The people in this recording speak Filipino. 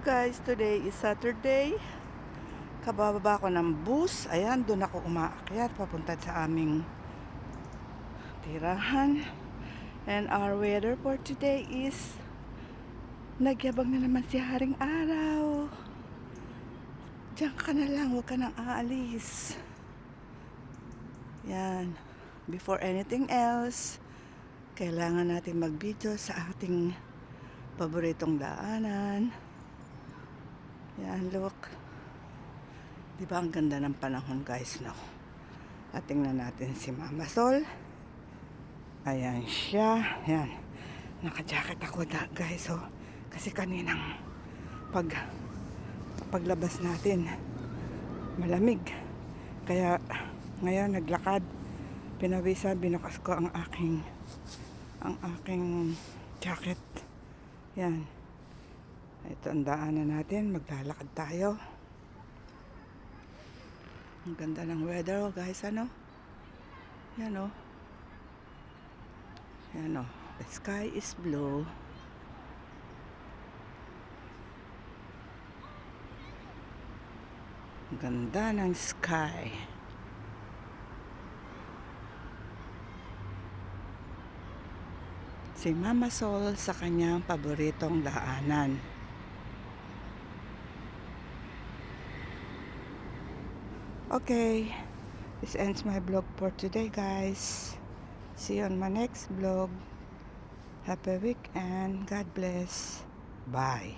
guys, today is Saturday. Kabababa ko ng bus. Ayan, doon ako umaakyat papunta sa aming tirahan. And our weather for today is nagyabang na naman si Haring Araw. Diyan ka na lang, huwag ka nang aalis. Yan. Before anything else, kailangan natin mag-video sa ating paboritong daanan. Yan, look. Di ba ang ganda ng panahon, guys, no? At tingnan natin si Mama Sol. Ayan siya. Yan. Naka-jacket ako, da, guys, oh. Kasi kaninang pag paglabas natin, malamig. Kaya ngayon naglakad, pinawisan, binukas ko ang aking ang aking jacket. Yan. Ito ang natin. Maglalakad tayo. Ang ganda ng weather, oh, guys. Ano? Yan, oh. Yan, oh. The sky is blue. Ang ganda ng sky. Si Mama Sol sa kanyang paboritong daanan. Okay, this ends my vlog for today guys. See you on my next vlog. Happy weekend. God bless. Bye.